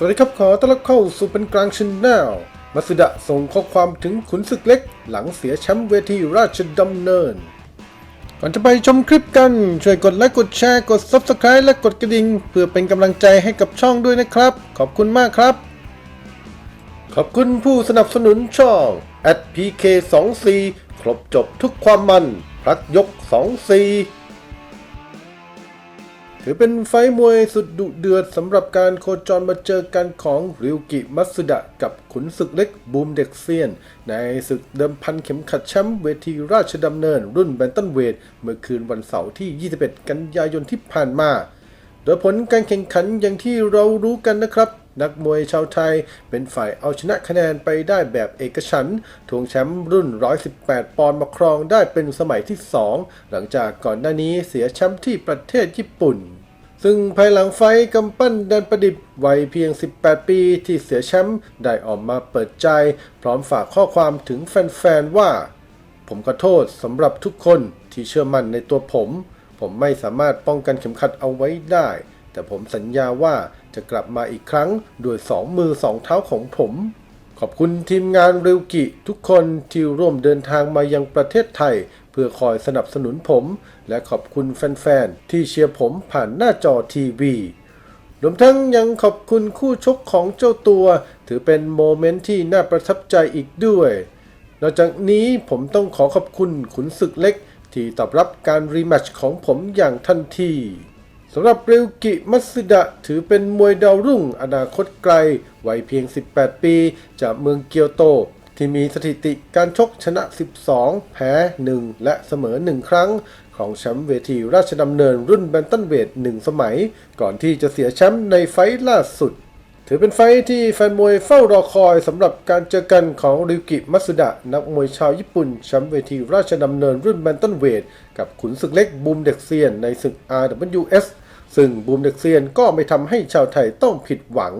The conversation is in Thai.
สวัสดีครับขอต้อนรับเข้าสู่เป็นกลางชนแนลมัสุดะส่งข้อความถึงขุนศึกเล็ก หลังเสียแชมป์เวทีราชดำเนิน ก่อนจะไปชมคลิปกัน ช่วยกดไลค์กดแชร์กด Subscribe และกดกระดิ่งเพื่อเป็นกำลังใจให้กับช่องด้วยนะครับ ขอบคุณมากครับ ขอบคุณผู้สนับสนุนช่อง @pk24 ครบจบทุกความมันพลักยก24 ถือเป็นไฟมวยสุดดุเดือดสำหรับการโคจรมาเจอกันของริวกิมัตสึดะกับขุนศึกเล็กบูมเด็กเซียน ในศึกเดิมพันเข็มขัดแชมป์เวทีราชดำเนิน รุ่นแบนตันเวท เมื่อคืนวันเสาร์ที่ 21 กันยายนที่ผ่านมา โดยผลการแข่งขันอย่างที่เรารู้กันนะครับนักมวยชาวไทยเป็นฝ่ายเอาชนะคะแนนไปได้แบบเอกฉันท์ทวงแชมป์รุ่น 118 ปอนด์มาครองได้เป็นสมัยที่ 2 หลังจากก่อนหน้านี้เสียแชมป์ที่ประเทศญี่ปุ่น ซึ่งภายหลังไฟกำปั้นแดนประดิบวัยเพียง 18 ปีที่เสียแชมป์ได้ออกมาเปิดใจ พร้อมฝากข้อความถึงแฟนๆว่า ผมขอโทษสำหรับทุกคนที่เชื่อมั่นในตัวผม ผมไม่สามารถป้องกันเข็มขัดเอาไว้ได้ แต่ผมสัญญาว่าจะกลับมาอีกครั้งด้วยสองมือสองเท้าของผม ขอบคุณทีมงานริวกิทุกคนที่ร่วมเดินทางมายังประเทศไทย พื่อคอยสนับสนุนผม และขอบคุณแฟนๆ ที่เชียร์ผมผ่านหน้าจอทีวีรวมทั้งยังขอบคุณคู่ชกของเจ้าตัว ถือเป็นโมเมนต์ที่น่าประทับใจอีกด้วย นอกจากนี้ผมต้องขอขอบคุณขุนศึกเล็ก ที่ตอบรับการรีแมตช์ของผมอย่างทันทีสำหรับริวกิมัสึดะถือเป็นมวยดาวรุ่งอนาคตไกลวัยเพียง 18 ปี จากเมืองเกียวโต ที่มีสถิติการชกชนะ 12 แพ้ 1 และเสมอ 1 ครั้ง ของแชมป์เวทีราชดำเนินรุ่นแบนตันเวท 1 สมัย ก่อนที่จะเสียแชมป์ในไฟท์ล่าสุด ถือเป็นไฟท์ที่แฟนมวยเฝ้ารอคอยสำหรับการเจอกันของริวกิมัตสึดะ นักมวยชาวญี่ปุ่นแชมป์เวทีราชดำเนินรุ่นแบนตันเวท กับขุนศึกเล็กบูมเด็กเซียนในศึก RWS ซึ่งบูมเด็กเซียนก็ไม่ทำให้ชาวไทยต้องผิดหวัง